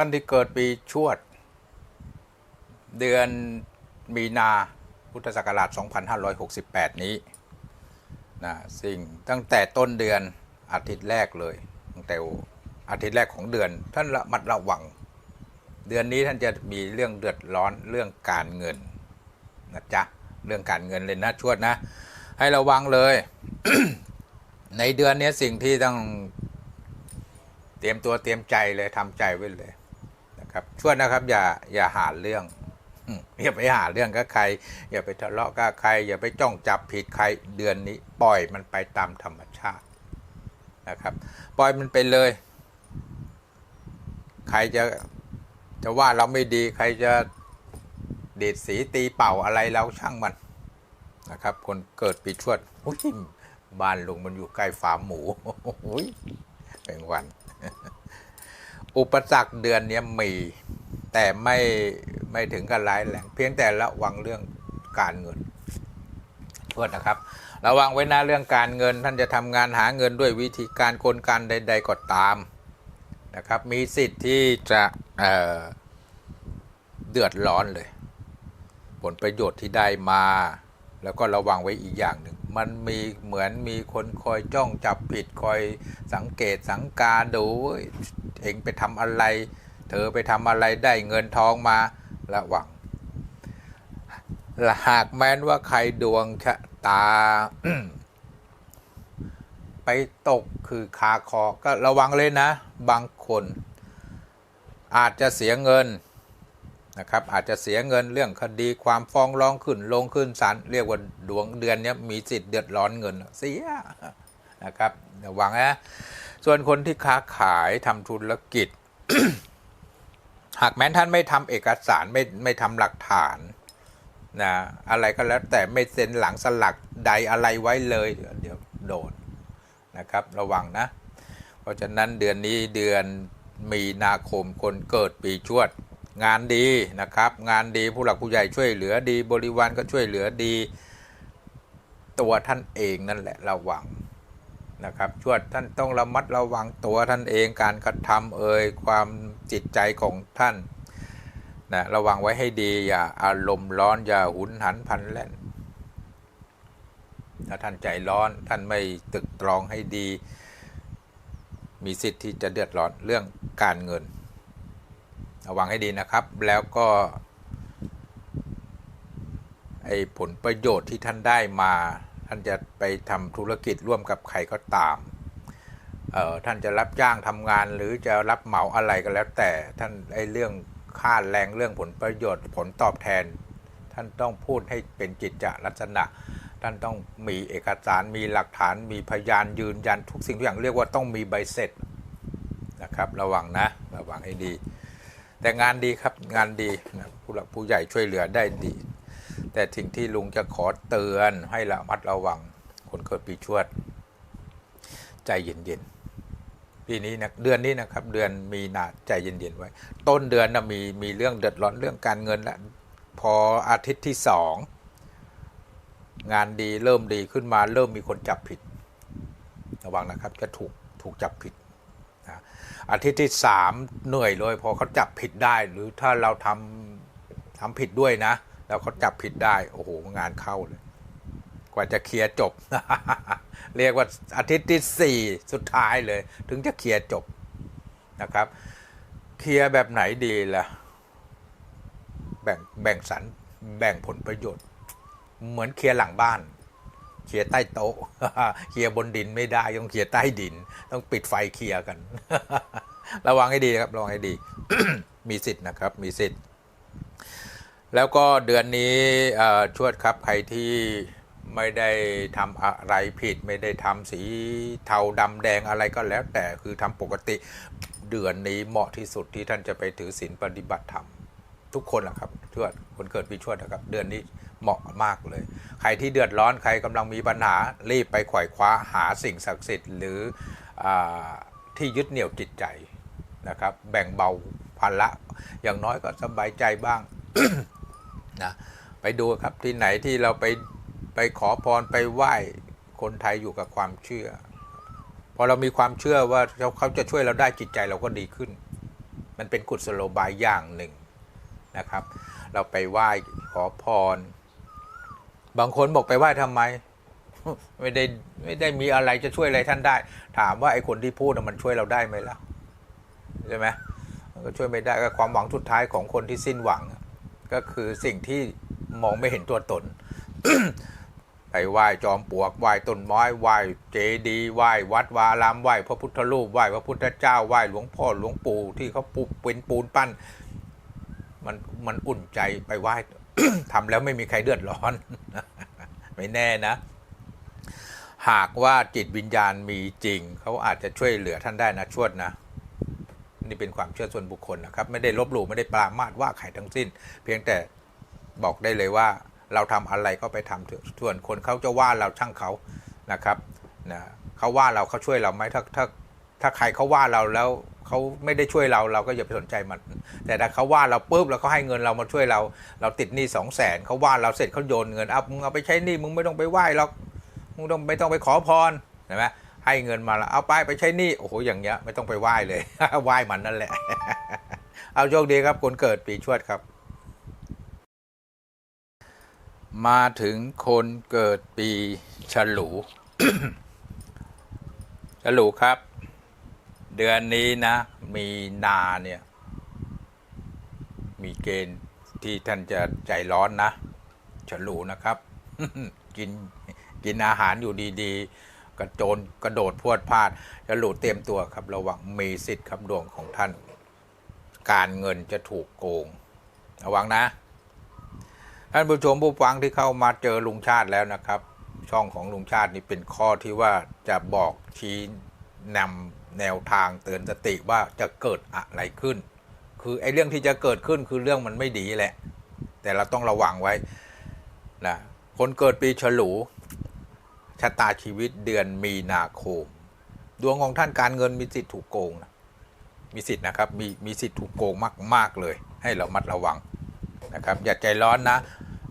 ท่านที่เกิดปีชวด เดือนมีนาพุทธศักราช 2568 นี้นะสิ่งตั้งแต่ต้นเดือนอาทิตย์แรกเลย ตั้งแต่อาทิตย์แรกของเดือน ท่านระมัดระวัง เดือนนี้ท่านจะมีเรื่องเดือดร้อนเรื่องการเงินนะจ๊ะเรื่องการเงินเลยนะชวดนะ ให้ระวังเลย ในเดือนนี้สิ่งที่ต้องเตรียมตัวเตรียมใจเลยทำใจไว้เลย นะครับช่วยนะครับ อย่าอย่าหาเรื่องอย่าไปหาเรื่องกับใคร อย่าไปทะเลาะกับใคร อย่าไปจ้องจับผิดใครเดือนนี้ ปล่อยมันไปตามธรรมชาตินะครับ ปล่อยมันไปเลย ใครจะจะว่าเราไม่ดีใครจะเดดสีตีเป่าอะไรเราช่างมันนะครับ คนเกิดปีชวดอุ๊ยบ้านลุงมันอยู่ใกล้ฟาร์มหมูอุ๊ยเป็นวัน อุปสรรคเดือนนี้มี แต่ไม่ไม่ถึงกับร้ายแรงเพียงแต่ระวังเรื่องการเงินโทษนะครับ ระวังไว้นะเรื่องการเงิน ท่านจะทำงานหาเงินด้วยวิธีการกลการใด ๆก็ตามนะครับ มีสิทธิ์ที่จะเเดือดร้อนเลย ผลประโยชน์ที่ได้มา แล้วก็ระวังไว้อีกอย่างหนึ่ง มันมีเหมือนมีคนคอยจ้องจับผิดคอยสังเกตสังกาดูเว้ยเองไปทำอะไร เธอไปทำอะไรได้เงินทองมาระวังหากแม้นว่าใครดวงชะตา ไปตกคือคาคอก็ระวังเลยนะ บางคน อาจจะเสียเงิน นะครับอาจจะเสียเงินเรื่องคดีความฟ้องร้องขึ้นลงขึ้นศาลเรียกว่าดวงเดือนนี้มีสิทธิ์เดือดร้อนเงินเสียนะครับระวังนะส่วนคนที่ค้าขายทำธุรกิจ หากแม้ท่านไม่ทำเอกสารไม่ไม่ทำหลักฐานนะอะไรก็แล้วแต่ไม่เซ็นหลังสลักใดอะไรไว้เลย เดี๋ยวโดนนะครับ ระวังนะ เพราะฉะนั้นเดือนนี้เดือนมีนาคมคนเกิดปีชวด งานดีนะครับ งานดีผู้หลักผู้ใหญ่ช่วยเหลือดี บริวารก็ช่วยเหลือดี ตัวท่านเองนั่นแหละระวังนะครับชวดท่านต้องระมัดระวังตัวท่านเองการกระทำเอ่ยความจิตใจของท่านนะระวังไว้ให้ดีอย่าอารมณ์ร้อนอย่าหุนหันพันแล่นถ้าท่านใจร้อนท่านไม่ตึกตรองให้ดี มีสิทธิ์ที่จะเดือดร้อนเรื่องการเงิน ระวังให้ดีนะครับ แล้วก็ไอ้ผลประโยชน์ที่ท่านได้มา ท่านจะไปทำธุรกิจร่วมกับใครก็ตามเอ่อท่านจะรับจ้างทำงานหรือจะรับเหมาอะไรก็แล้ว แต่ท่านไอ้เรื่องค่าแรงเรื่องผลประโยชน์ ผลตอบแทน ท่านต้องพูดให้เป็นกิจจลักษณะ ท่านต้องมีเอกสารมีหลักฐาน มีพยานยืนยันทุกสิ่งทุกอย่างเรียกว่าต้องมีใบเสร็จนะครับ ระวังนะระวังให้ดี แต่งานดีครับงานดีนะผู้หลักผู้ใหญ่ช่วยเหลือได้ดี แต่สิ่งที่ลุงจะขอเตือนให้ระมัดระวัง คนเกิดปีชวด ใจเย็นๆปีนี้นะเดือนนี้นะครับ เดือนมีนาใจเย็นๆไว้ ต้นเดือนนะมีมีเรื่องเดือดร้อนเรื่องการเงินแล้วพออาทิตย์ที่สองงานดีเริ่มดีขึ้นมาเริ่มมีคนจับผิด ระวังนะครับจะถูกถูกจับผิด อาทิตย์ที่สามเหนื่อยเลยพอเขาจับผิดได้ หรือถ้าเราทำทำผิดด้วยนะ แล้วเขาจับผิดได้ โอ้โหงานเข้าเลย กว่าจะเคลียร์จบ เรียกว่าอาทิตย์ที่สี่สุดท้ายเลย ถึงจะเคลียร์จบนะครับ เคลียร์แบบไหนดีล่ะแบ่งแบ่งสรรแบ่งผลประโยชน์ เหมือนเคลียร์หลังบ้าน เคลียร์ใต้โต๊ะเคลียร์บนดินไม่ได้ต้องเคลียร์ใต้ดิน ต้องปิดไฟเคลียร์กัน ระวังให้ดีนะครับระวังให้ดี มีสิทธิ์นะครับ มีสิทธิ์ แล้วก็เดือนนี้เอ่อชวดครับใครที่ไม่ได้ทำอะไรผิด ไม่ได้ทำสีเทาดำแดงอะไรก็แล้วแต่คือทำปกติ เดือนนี้เหมาะที่สุดที่ท่านจะไปถือศีลปฏิบัติธรรม ทุกคนแหละครับชวดคนเกิดปีชวดนะครับ เดือนนี้เหมาะมากเลย ใครที่เดือดร้อนใครกำลังมีปัญหารีบไปขว่คว้าหาสิ่งศักดิ์สิทธิ์หรืออที่ยึดเหนี่ยวจิตใจนะครับ แบ่งเบาภาระอย่างน้อยก็สบายใจบ้างนะไปดูครับที่ไหนที่เราไปไปขอพรไปไหว้คนไทยอยู่กับความเชื่อพอเรามีความเชื่อว่าเขาจะช่วยเราได้จิตใจเราก็ดีขึ้น มันเป็นกุศโลบายอย่างหนึ่ง นะครับ เราไปไหว้ขอพร บางคนบอกไปไหว้ทำไม ไม่ได้ไม่ได้มีอะไรจะช่วยอะไรท่านได้ ถามว่าไอ้คนที่พูดมันช่วยเราได้ไหมล่ะใช่ไหมก็ช่วยไม่ได้ก็ความหวังสุดท้ายของคนที่สิ้นหวัง ก็คือสิ่งที่มองไม่เห็นตัวตนไปไหว้จอมปลวกไหว้ต้นไม้ไหว้เจดีย์ไหว้วัดวาอารามไหว้พระพุทธรูปไหว้พระพุทธเจ้าไหว้หลวงพ่อหลวงปู่ที่เขาปูเป็นปูนปั้น มันมันอุ่นใจไปไหว้ทำแล้วไม่มีใครเดือดร้อน ไม่แน่นะ หากว่าจิตวิญญาณมีจริง เขาอาจจะช่วยเหลือท่านได้นะชวดนะ นี่เป็นความเชื่อส่วนบุคคลนะครับ ไม่ได้ลบหลู่ไม่ได้ปรามาสว่าใครทั้งสิ้น เพียงแต่บอกได้เลยว่าเราทำอะไรก็ไปทำเถอะส่วนคนเขาจะว่าเราช่างเขานะครับนะเขาว่าเราเขาช่วยเราไหมถ้าถ้าถ้าใครเขาว่าเราแล้ว เขาไม่ได้ช่วยเราเราก็อย่าไปสนใจมัน แต่ถ้าเขาว่าเราปุ๊บแล้วเขาให้เงินเรามาช่วยเรา เราติดหนี้สองแสนเขาว่าเราเสร็จเขาโยนเงินเอามึงเอาไปใช้หนี้มึงไม่ต้องไปไหว้หรอกมึงต้องไม่ต้องไปขอพรเห็นไหมให้เงินมาแล้วเอาไปไปใช้หนี้โอ้โหอย่างเงี้ยไม่ต้องไปไหว้เลยไหว้มันนั่นแหละ เอาโชคดีครับคนเกิดปีชวดครับ มาถึงคนเกิดปีฉลูฉลูครับ เดือนนี้นะ มีนาเนี่ย มีเกณฑ์ที่ท่านจะใจร้อนนะฉลูนะครับ กินกินอาหารอยู่ดีๆ กระโจนกระโดดพวดพลาดฉลูเตรียมตัวครับ ระวังมีสิทธิ์ครับดวงของท่าน การเงินจะถูกโกง ระวังนะ ท่านผู้ชมผู้ฟังที่เข้ามาเจอลุงชาติแล้วนะครับ ช่องของลุงชาตินี่เป็นข้อที่ว่าจะบอกชี้นำ แนวทางเตือนสติว่าจะเกิดอะไรขึ้น คือไอ้เรื่องที่จะเกิดขึ้นคือเรื่องมันไม่ดีแหละ แต่เราต้องระวังไว้นะคนเกิดปีฉลูชะตาชีวิตเดือนมีนาคม ดวงของท่านการเงินมีสิทธิ์ถูกโกงนะมีสิทธิ์นะครับมีมีสิทธิ์ถูกโกงมาก ๆ เลย ให้เรามัดระวังนะครับ อย่าใจร้อนนะ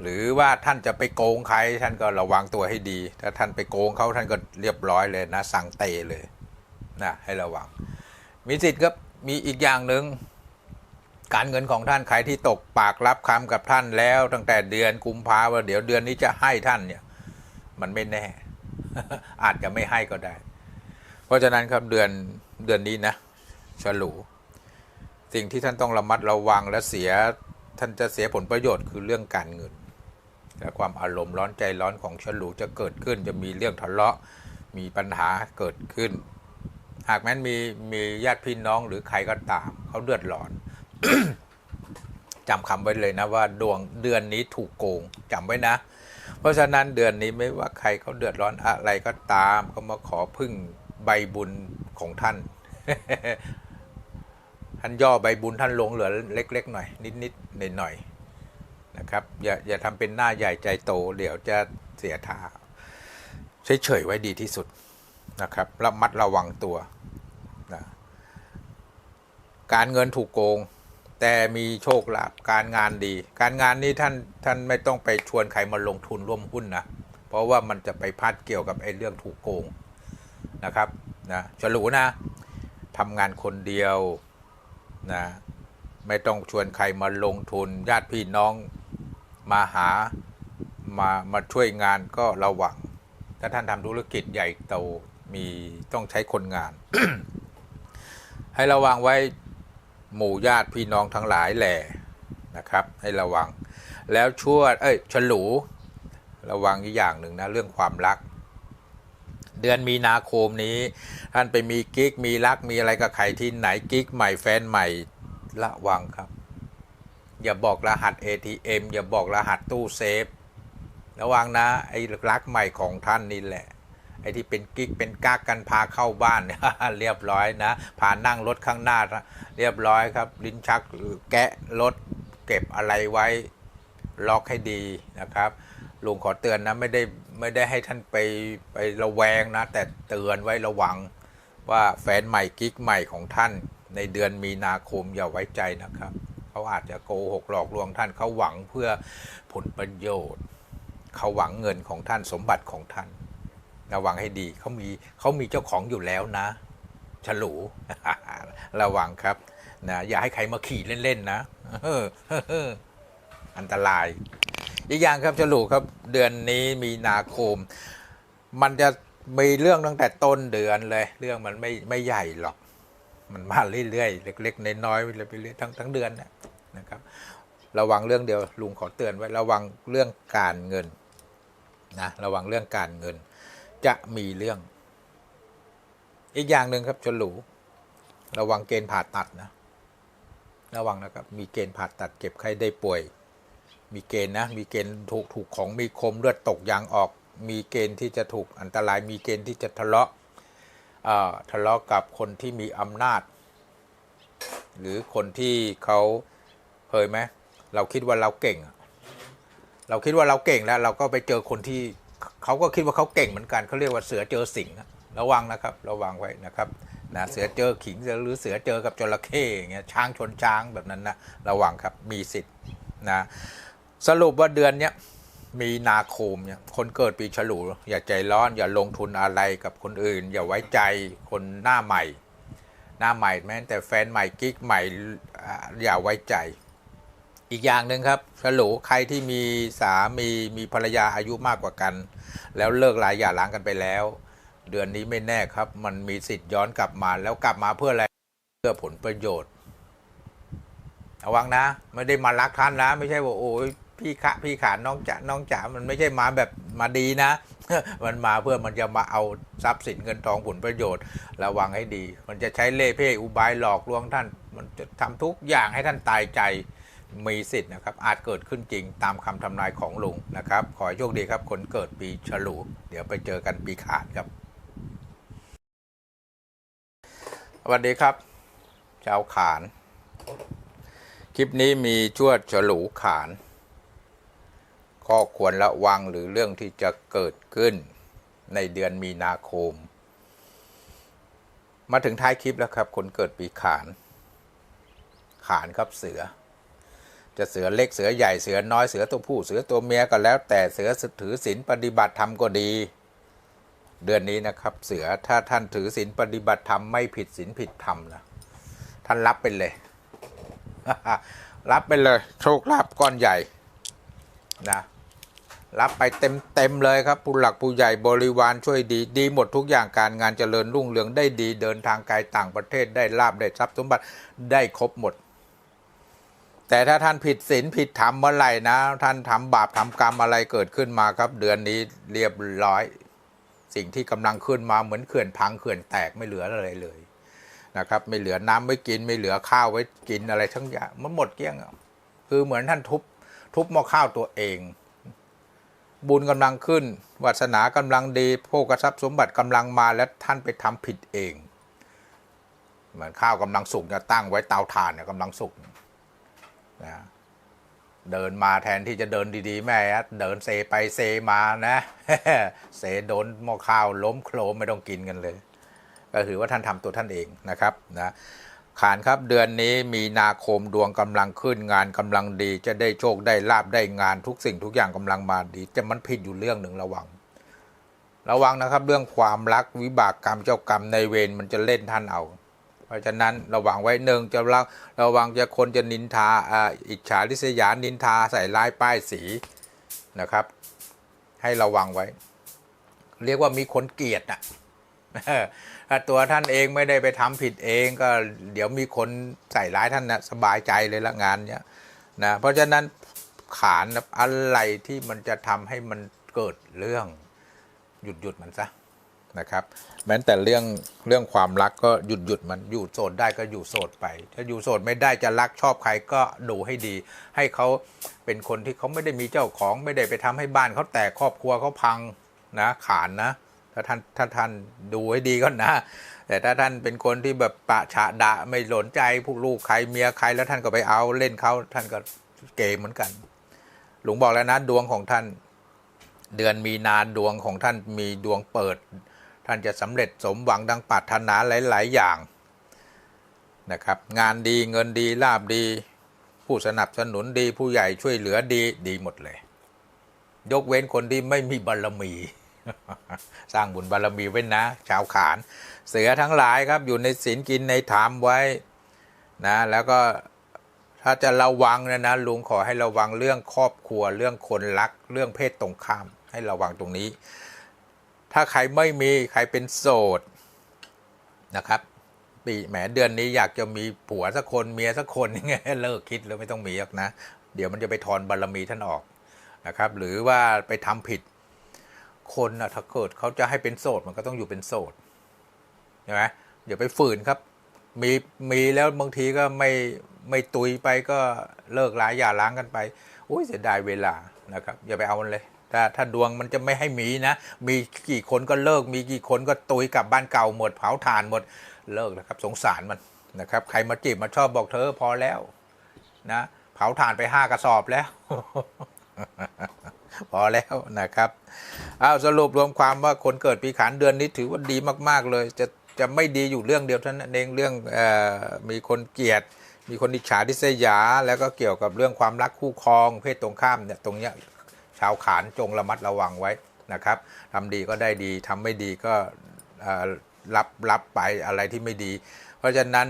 หรือว่าท่านจะไปโกงใครท่านก็ระวังตัวให้ดี ถ้าท่านไปโกงเขาท่านก็เรียบร้อยเลยนะสั่งเตะเลย นะให้ระวัง มีสิทธิ์ครับมีอีกอย่างหนึ่งการเงินของท่านใครที่ตกปากรับคำกับท่านแล้วตั้งแต่เดือนกุมภาว่าเดี๋ยวเดือนนี้จะให้ท่านเนี่ย มันไม่แน่ อาจจะไม่ให้ก็ได้ เพราะฉะนั้นครับเดือนเดือนนี้นะฉลู สิ่งที่ท่านต้องระมัดระวังและเสียท่านจะเสียผลประโยชน์คือเรื่องการเงินและความอารมณ์ร้อนใจร้อนของฉลูจะเกิดขึ้น จะมีเรื่องทะเลาะมีปัญหาเกิดขึ้น หากแม้นมีมีญาติพี่น้องหรือใครก็ตาม เขาเดือดร้อนจำคำไว้เลยนะว่าดวงเดือนนี้ถูกโกงจำไว้นะ เพราะฉะนั้นเดือนนี้ไม่ว่าใครเขาเดือดร้อนอะไรก็ตามเขามาขอพึ่งใบบุญของท่าน ท่านย่อใบบุญท่านลงเหลือเล็ก ๆ หน่อย นิดๆหน่อยๆนะครับ อย่าอย่าทำเป็นหน้าใหญ่ใจโต เดี๋ยวจะเสียท่าเฉยๆไว้ดีที่สุด นะครับระมัดระวังตัวนะการเงินถูกโกง แต่มีโชคลาภการงานดี การงานนี้ท่านท่านไม่ต้องไปชวนใครมาลงทุนร่วมหุ้นนะเพราะว่ามันจะไปพัดเกี่ยวกับไอ้เรื่องถูกโกงนะครับนะฉลูนะทำงานคนเดียวนะไม่ต้องชวนใครมาลงทุน ญาติพี่น้องมาหามามาช่วยงานก็ระวังถ้าท่านทำธุรกิจใหญ่โต มีต้องใช้คนงาน ให้ระวังไว้หมู่ญาติพี่น้องทั้งหลายแหล่นะครับ ให้ระวัง แล้วชั่วเอ้ยฉลูระวังอีกอย่างหนึ่งนะเรื่องความรัก เดือนมีนาคมนี้ ท่านไปมีกิ๊กมีรักมีอะไรกับใครที่ไหนกิ๊กใหม่แฟนใหม่ระวังครับ อย่าบอกรหัส ATM อย่าบอกรหัสตู้เซฟ ระวังนะไอ้รักใหม่ของท่านนี่แหละ ไอ้ที่เป็นกิ๊กเป็นกากกันพาเข้าบ้าน เรียบร้อยนะพานั่งรถข้างหน้า เรียบร้อยครับ ลิ้นชักหรือแกะรถเก็บอะไรไว้ล็อกให้ดีนะครับลุงขอเตือนนะไม่ได้ไม่ได้ให้ท่านไปไประแวงนะ แต่เตือนไว้ระวังว่าแฟนใหม่กิ๊กใหม่ของท่าน ในเดือนมีนาคมอย่าไว้ใจนะครับเขาอาจจะโกหกหลอกลวงท่านเขาหวังเพื่อผลประโยชน์เขาหวังเงินของท่านสมบัติของท่าน ระวังให้ดีเขามีเขามีเจ้าของอยู่แล้วนะฉลูระวังครับนะอย่าให้ใครมาขี่เล่นๆนะอออันตรายอีกอย่างครับฉลูครับเดือนนี้มีนาคม มันจะมีเรื่องตั้งแต่ต้นเดือนเลย เรื่องมันไม่ไม่ใหญ่หรอก มันมาเรื่อยๆเล็กๆน้อยๆไปเรื่อยๆทั้งทั้งเดือนนะนะครับ ระวังเรื่องเดียวลุงขอเตือนไว้ระวังเรื่องการเงินนะระวังเรื่องการเงิน จะมีเรื่อง อีกอย่างหนึ่งครับชนหลูระวังเกณฑ์ผ่าตัดนะ ระวังนะครับ มีเกณฑ์ผ่าตัดเจ็บไข้ได้ป่วย มีเกณฑ์นะ มีเกณฑ์ถูกถูกของมีคมเลือดตกยางออก มีเกณฑ์ที่จะถูกอันตราย มีเกณฑ์ที่จะทะเลาะทะเลาะกับคนที่มีอำนาจ หรือคนที่เขาเคยไหมเราคิดว่าเราเก่ง เราคิดว่าเราเก่งแล้ว เราก็ไปเจอคนที่ เขาก็คิดว่าเขาเก่งเหมือนกันเขาเรียกว่าเสือเจอสิงห์ระวังนะครับ ระวังไว้นะครับนะเสือเจอขิงหรือเสือเจอกับจระเข้อย่างเงี้ยช้างชนช้างแบบนั้นนะระวังครับมีสิทธิ์นะสรุปว่าเดือนเนี้ยมีนาคมเนี่ยคนเกิดปีฉลูอย่าใจร้อนอย่าลงทุนอะไรกับคนอื่น อย่าไว้ใจคนหน้าใหม่ หน้าใหม่แม้แต่แฟนใหม่กิ๊กใหม่อย่าไว้ใจ อีกอย่างหนึ่งครับฉลูใครที่มีสามีมีภรรยาอายุมากกว่ากัน แล้วเลิกลายหย่าร้างกันไปแล้ว เดือนนี้ไม่แน่ครับ มันมีสิทธิ์ย้อนกลับมาแล้วกลับมาเพื่ออะไรเพื่อผลประโยชน์ระวังนะ ไม่ได้มารักท่านนะ ไม่ใช่ว่าโอ้ยพี่คะพี่ขาน้องจ๋าน้องจ๋ามันไม่ใช่มาแบบมาดีนะ มันมาเพื่อมันจะมาเอาทรัพย์สินเงินทองผลประโยชน์ ระวังให้ดี มันจะใช้เล่ห์เพ่อุบายหลอกลวงท่าน มันจะทำทุกอย่างให้ท่านตายใจ มีสิทธิ์นะครับอาจเกิดขึ้นจริงตามคำทำนายของลุงนะครับ ขอโชคดีครับ คนเกิดปีฉลู เดี๋ยวไปเจอกันปีขานครับสวัสดีครับ ชาวขาน คลิปนี้มีชวดฉลูขาน ข้อควรระวังหรือเรื่องที่จะเกิดขึ้นในเดือนมีนาคม มาถึงท้ายคลิปแล้วครับ คนเกิดปีขาน ขานครับเสือ จะเสือเล็กเสือใหญ่เสือน้อยเสือตัวผู้เสือตัวเมียก็แล้ว แต่เสือถือศีลปฏิบัติธรรมก็ดี เดือนนี้นะครับเสือถ้าท่านถือศีลปฏิบัติธรรมไม่ผิดศีลผิดธรรมนะท่านรับไปเลย รับไปเลยโชคลาภก้อนใหญ่นะรับไปเต็มเต็มเลยครับผู้หลักผู้ใหญ่บริวารช่วยดี ดีหมดทุกอย่างการงานเจริญรุ่งเรืองได้ดี เดินทางไกลต่างประเทศได้ลาบได้ทรัพย์สมบัติได้ครบหมด แต่ถ้าท่านผิดศีลผิดธรรมเมื่อไหร่นะ ท่านทำบาปทำกรรมอะไรเกิดขึ้นมาครับ เดือนนี้เรียบร้อย สิ่งที่กำลังขึ้นมาเหมือนเขื่อนพังเขื่อนแตกไม่เหลืออะไรเลยนะครับ ไม่เหลือน้ำไว้กินไม่เหลือข้าวไว้กินอะไรทั้งอย่างมันหมดเกลี้ยงคือเหมือนท่านทุบทุบหม้อข้าวตัวเอง บุญกำลังขึ้นวาสนากำลังดีโภกทรัพย์สมบัติกำลังมาแล้วท่านไปทำผิดเอง เหมือนข้าวกำลังสุกจะตั้งไว้เตาถ่านเนี่ยกำลังสุก นะเดินมาแทนที่จะเดินดีๆ แม่เดินเซไปเซมานะเซโดนหม้อข้าวล้มโครมไม่ต้องกินกันเลย ก็ถือว่าท่านทำตัวท่านเองนะครับนะขานครับเดือนนี้มีนาคมดวงกำลังขึ้นงานกำลังดี จะได้โชคได้ลาบได้งานทุกสิ่งทุกอย่างกำลังมาดีแต่มันผิดอยู่เรื่องหนึ่งระวัง ระวังนะครับ เรื่องความรักวิบากกรรมเจ้ากรรมในเวรมันจะเล่นท่านเอา ราะฉะนั้นระวังไว้หนึ่งจะระระวังจะคนจะนินทาอิจฉาริษยานินทาใส่ร้ายป้ายสีนะครับ ให้ระวังไว้ เรียกว่ามีคนเกลียดอะถ้าตัวท่านเองไม่ได้ไปทำผิดเองก็เดี๋ยวมีคนใส่ร้ายท่านนะสบายใจเลยละงานเนี้ยนะเพราะฉะนั้นขานอะไรที่มันจะทำให้มันเกิดเรื่อง หยุดหยุดมันซะ นะครับ แม้แต่เรื่องเรื่องความรักก็หยุดหยุดมันอยู่โสดได้ก็อยู่โสดไป ถ้าอยู่โสดไม่ได้จะรักชอบใครก็ดูให้ดี ให้เขาเป็นคนที่เขาไม่ได้มีเจ้าของไม่ได้ไปทำให้บ้านเขาแตกครอบครัวเขาพังนะขานนะ ถ้าท่านถ้าท่านดูให้ดีก่อนนะ แต่ถ้าท่านเป็นคนที่แบบปะฉะดะไม่สนใจพวกลูกใครเมียใครแล้วท่านก็ไปเอาเล่นเขาท่านก็เกมเหมือนกัน หลวงบอกแล้วนะดวงของท่านเดือนมีนาดวงของท่านมีดวงเปิด ท่านจะสำเร็จสมหวังดังปรารถนาหลาย ๆ อย่างนะครับ งานดีเงินดีลาบดี ผู้สนับสนุนดีผู้ใหญ่ช่วยเหลือดีดีหมดเลย ยกเว้นคนที่ไม่มีบารมี สร้างบุญบารมีไว้นะ ชาวขาน เสือทั้งหลายครับอยู่ในศีลกินในถามไว้นะแล้วก็ถ้าจะระวังนะนะลุงขอให้ระวังเรื่องครอบครัวเรื่องคนรัก เรื่องเพศตรงข้ามให้ระวังตรงนี้ ถ้าใครไม่มีใครเป็นโสดนะครับปีแหมเดือนนี้อยากจะมีผัวสักคนเมียสักคนยังไงเลิกคิดแล้วไม่ต้องมีหรอกนะ เดี๋ยวมันจะไปทอนบารมีท่านออกนะครับ หรือว่าไปทำผิด คนนะถ้าเกิดเขาจะให้เป็นโสดมันก็ต้องอยู่เป็นโสดใช่ไหมอย่าไปฝืนครับ มีมีแล้วบางทีก็ไม่ไม่ตุยไปก็เลิกล้าอย่าล้างกันไป อุ้ยเสียดายเวลานะครับ อย่าไปเอามันเลย ถ้าถ้าดวงมันจะไม่ให้มีนะ มีกี่คนก็เลิก มีกี่คนก็ตุยกลับบ้านเก่าหมดเผาถ่านหมดเลิกนะครับ สงสารมันนะครับ ใครมาจีบมาชอบบอกเธอพอแล้วนะ เผาถ่านไปห้ากระสอบแล้ว พอแล้วนะครับเอาสรุปรวมความว่าคนเกิดปีขานเดือนนี้ถือว่าดีมาก ๆ เลย จะจะไม่ดีอยู่เรื่องเดียวเท่านั้นเองเรื่องออมีคนเกลียดมีคนอิจฉาทิษยา แล้วก็เกี่ยวกับเรื่องความรักคู่ครอง เพศตรงข้ามเนี่ยตรงเนี้ยาวขานจงระมัดระวังไว้นะครับทำดีก็ได้ดีทำไม่ดีก็รับรับไปอะไรที่ไม่ดี เพราะฉะนั้น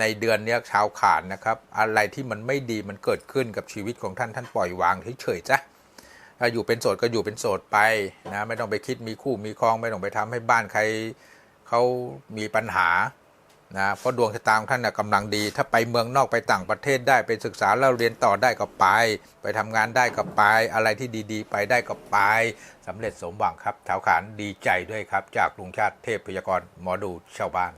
ในเดือนนี้ชาวขานนะครับ อะไรที่มันไม่ดีมันเกิดขึ้นกับชีวิตของท่านท่านปล่อยวางเฉยๆจ้ะถ้าอยู่เป็นโสดก็อยู่เป็นโสดไปนะไม่ต้องไปคิดมีคู่มีครองไม่ต้องไปทำให้บ้านใครเขามีปัญหา นะเพราะดวงชะตาของท่านนะกำลังดี ถ้าไปเมืองนอกไปต่างประเทศได้ไปศึกษาแล้วเรียนต่อได้ก็ไป ไปทำงานได้ก็ไป อะไรที่ดีๆ ไปได้ก็ไปสำเร็จสมหวังครับแถวขานดีใจด้วยครับ จากลุงชาติเทพพยากรหมอดูชาวบ้าน